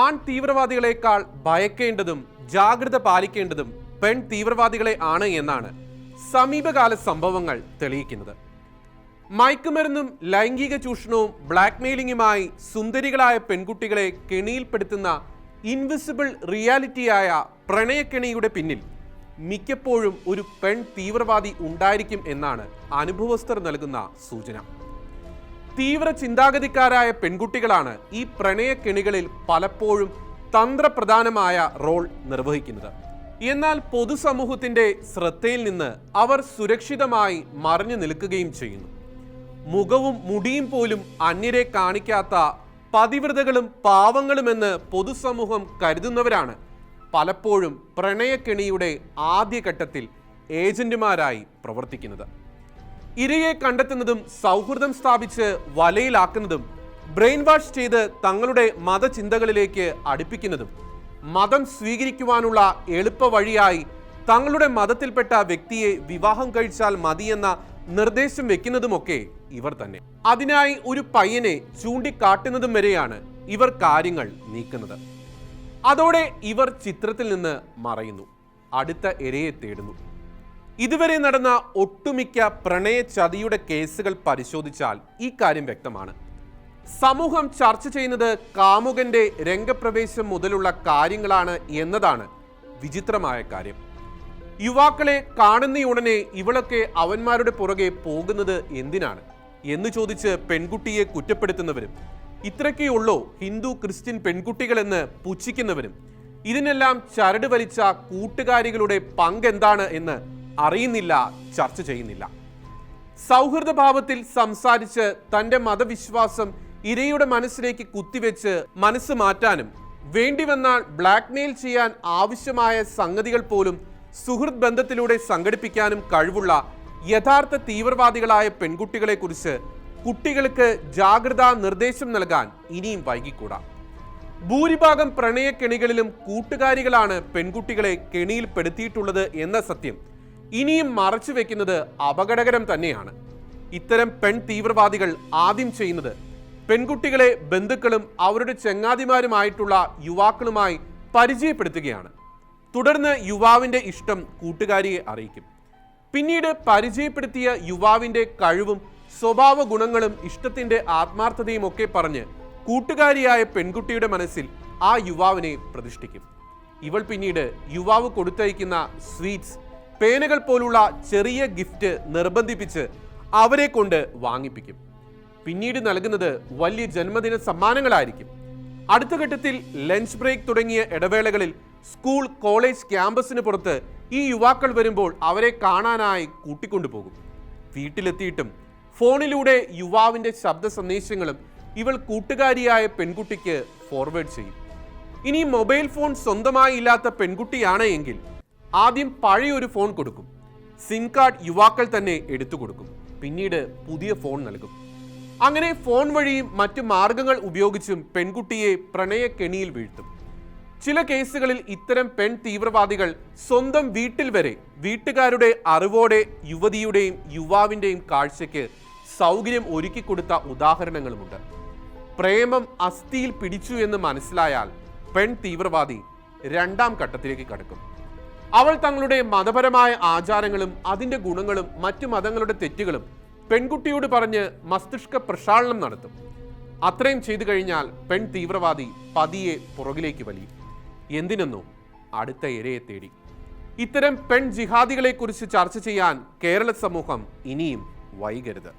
ആൺ തീവ്രവാദികളെക്കാൾ ഭയക്കേണ്ടതും ജാഗ്രത പാലിക്കേണ്ടതും പെൺ തീവ്രവാദികളെ ആണ് എന്നാണ് സമീപകാല സംഭവങ്ങൾ തെളിയിക്കുന്നത്. മയക്കുമരുന്നും ലൈംഗിക ചൂഷണവും ബ്ലാക്ക്മെയിലിംഗുമായി സുന്ദരികളായ പെൺകുട്ടികളെ കെണിയിൽപ്പെടുത്തുന്ന ഇൻവിസിബിൾ റിയാലിറ്റിയായ പ്രണയക്കെണിയുടെ പിന്നിൽ മിക്കപ്പോഴും ഒരു പെൺ തീവ്രവാദി ഉണ്ടായിരിക്കും എന്നാണ് അനുഭവസ്ഥർ നൽകുന്ന സൂചന. തീവ്ര ചിന്താഗതിക്കാരായ പെൺകുട്ടികളാണ് ഈ പ്രണയക്കെണികളിൽ പലപ്പോഴും തന്ത്രപ്രധാനമായ റോൾ നിർവഹിക്കുന്നത്. എന്നാൽ പൊതുസമൂഹത്തിന്റെ ശ്രദ്ധയിൽ നിന്ന് അവർ സുരക്ഷിതമായി മറിഞ്ഞു നിൽക്കുകയും ചെയ്യുന്നു. മുഖവും മുടിയും പോലും അന്യരെ കാണിക്കാത്ത പതിവ്രതകളും പാവങ്ങളുമെന്ന് പൊതുസമൂഹം കരുതുന്നവരാണ് പലപ്പോഴും പ്രണയക്കെണിയുടെ ആദ്യഘട്ടത്തിൽ ഏജന്റുമാരായി പ്രവർത്തിക്കുന്നത്. ഇരയെ കണ്ടെത്തുന്നതും സൗഹൃദം സ്ഥാപിച്ച് വലയിലാക്കുന്നതും ബ്രെയിൻ വാഷ് ചെയ്ത് തങ്ങളുടെ മതചിന്തകളിലേക്ക് അടുപ്പിക്കുന്നതും മതം സ്വീകരിക്കുവാനുള്ള എളുപ്പ വഴിയായി തങ്ങളുടെ മതത്തിൽപ്പെട്ട വ്യക്തിയെ വിവാഹം കഴിച്ചാൽ മതിയെന്ന നിർദ്ദേശം വെക്കുന്നതുമൊക്കെ ഇവർ തന്നെ. അതിനായി ഒരു പയ്യനെ ചൂണ്ടിക്കാട്ടുന്നതും വരെയാണ് ഇവർ കാര്യങ്ങൾ നീക്കുന്നത്. അതോടെ ഇവർ ചിത്രത്തിൽ നിന്ന് മറയുന്നു. അടുത്ത ഇരയെ തേടുന്നു. ഇതുവരെ നടന്ന ഒട്ടുമിക്ക പ്രണയ ചതിയുടെ കേസുകൾ പരിശോധിച്ചാൽ ഈ കാര്യം വ്യക്തമാണ്. സമൂഹം ചർച്ച ചെയ്യുന്നത് കാമുകന്റെ രംഗപ്രവേശം മുതലുള്ള കാര്യങ്ങളാണ് എന്നതാണ് വിചിത്രമായ കാര്യം. യുവാക്കളെ കാണുന്നയുടനെ ഇവളൊക്കെ അവന്മാരുടെ പുറകെ പോകുന്നത് എന്തിനാണ്? എന്ന് ചോദിച്ച് പെൺകുട്ടിയെ കുറ്റപ്പെടുത്തുന്നവരും ഇത്രയ്ക്കേ ഉള്ളോ ഹിന്ദു ക്രിസ്ത്യൻ പെൺകുട്ടികളെന്ന് പുച്ഛിക്കുന്നവരും ഇതിനെല്ലാം ചരട് വലിച്ച കൂട്ടുകാരികളുടെ പങ്കെന്താണ് എന്ന് അറിയുന്നില്ല ചർച്ച ചെയ്യുന്നില്ല. സൗഹൃദഭാവത്തിൽ സംസാരിച്ച് തന്റെ മതവിശ്വാസം ഇരയുടെ മനസ്സിലേക്ക് കുത്തിവെച്ച് മനസ്സ് മാറ്റാനും വേണ്ടി വന്നാൽ ബ്ലാക്ക്മെയിൽ ചെയ്യാൻ ആവശ്യമായ സംഗതികൾ പോലും സുഹൃത്ത് ബന്ധത്തിലൂടെ സംഘടിപ്പിക്കാനും കഴിവുള്ള യഥാർത്ഥ തീവ്രവാദികളായ പെൺകുട്ടികളെ കുറിച്ച് കുട്ടികൾക്ക് ജാഗ്രതാ നിർദ്ദേശം നൽകാൻ ഇനിയും വൈകിക്കൂടാ. ഭൂരിഭാഗം പ്രണയക്കെണികളിലും കൂട്ടുകാരികളാണ് പെൺകുട്ടികളെ കെണിയിൽപ്പെടുത്തിയിട്ടുള്ളത് എന്ന സത്യം ഇനിയും മറച്ചു വെക്കുന്നത് അപകടകരം തന്നെയാണ്. ഇത്തരം പെൺ തീവ്രവാദികൾ ആദ്യം ചെയ്യുന്നത് പെൺകുട്ടികളെ ബന്ധുക്കളും അവരുടെ ചെങ്ങാതിമാരുമായിട്ടുള്ള യുവാക്കളുമായി പരിചയപ്പെടുത്തുകയാണ്. തുടർന്ന് യുവാവിന്റെ ഇഷ്ടം കൂട്ടുകാരിയെ അറിയിക്കും. പിന്നീട് പരിചയപ്പെടുത്തിയ യുവാവിന്റെ കഴിവും സ്വഭാവ ഗുണങ്ങളും ഇഷ്ടത്തിന്റെ ആത്മാർത്ഥതയും ഒക്കെ പറഞ്ഞ് കൂട്ടുകാരിയായ പെൺകുട്ടിയുടെ മനസ്സിൽ ആ യുവാവിനെ പ്രതിഷ്ഠിക്കും. ഇവൾ പിന്നീട് യുവാവ് കൊടുത്തയക്കുന്ന സ്വീറ്റ്സ് പേനകൾ പോലുള്ള ചെറിയ ഗിഫ്റ്റ് നിർബന്ധിപ്പിച്ച് അവരെ കൊണ്ട് വാങ്ങിപ്പിക്കും. പിന്നീട് നൽകുന്നത് വലിയ ജന്മദിന സമ്മാനങ്ങളായിരിക്കും. അടുത്ത ഘട്ടത്തിൽ ലഞ്ച് ബ്രേക്ക് തുടങ്ങിയ ഇടവേളകളിൽ സ്കൂൾ കോളേജ് ക്യാമ്പസിന് പുറത്ത് ഈ യുവാക്കൾ വരുമ്പോൾ അവരെ കാണാനായി കൂട്ടിക്കൊണ്ടുപോകും വീട്ടിലെത്തിയിട്ടും ഫോണിലൂടെ യുവാവിന്റെ ശബ്ദ സന്ദേശങ്ങളും ഇവൾ കൂട്ടുകാരിയായ പെൺകുട്ടിക്ക് ഫോർവേഡ് ചെയ്യും. ഇനി മൊബൈൽ ഫോൺ സ്വന്തമായി ഇല്ലാത്ത പെൺകുട്ടിയാണ് എങ്കിൽ ആദ്യം പഴയൊരു ഫോൺ കൊടുക്കും. സിം കാർഡ് യുവാക്കൾ തന്നെ എടുത്തു കൊടുക്കും. പിന്നീട് പുതിയ ഫോൺ നൽകും. അങ്ങനെ ഫോൺ വഴിയും മറ്റു മാർഗങ്ങൾ ഉപയോഗിച്ചും പെൺകുട്ടിയെ പ്രണയക്കെണിയിൽ വീഴ്ത്തും. ചില കേസുകളിൽ ഇത്തരം പെൺ തീവ്രവാദികൾ സ്വന്തം വീട്ടിൽ വരെ വീട്ടുകാരുടെ അറിവോടെ യുവതിയുടെയും യുവാവിന്റെയും കാഴ്ചയ്ക്ക് സൗകര്യം ഒരുക്കിക്കൊടുത്ത ഉദാഹരണങ്ങളുമുണ്ട്. പ്രേമം അസ്ഥിയിൽ പിടിച്ചു എന്ന് മനസ്സിലായാൽ പെൺ തീവ്രവാദി രണ്ടാം ഘട്ടത്തിലേക്ക് കടക്കും. അവൾ തങ്ങളുടെ മതപരമായ ആചാരങ്ങളും അതിന്റെ ഗുണങ്ങളും മറ്റു മതങ്ങളുടെ തെറ്റുകളും പെൺകുട്ടിയോട് പറഞ്ഞ് മസ്തിഷ്ക പ്രക്ഷാളനം നടത്തും. അത്രയും ചെയ്തു കഴിഞ്ഞാൽ പെൺ തീവ്രവാദി പതിയെ പുറകിലേക്ക് വലിയും എന്തിനെന്നോ അടുത്ത ഇരയെ തേടി. ഇത്തരം പെൺ ജിഹാദികളെക്കുറിച്ച് ചർച്ച ചെയ്യാൻ കേരള സമൂഹം ഇനിയും വൈകരുത്.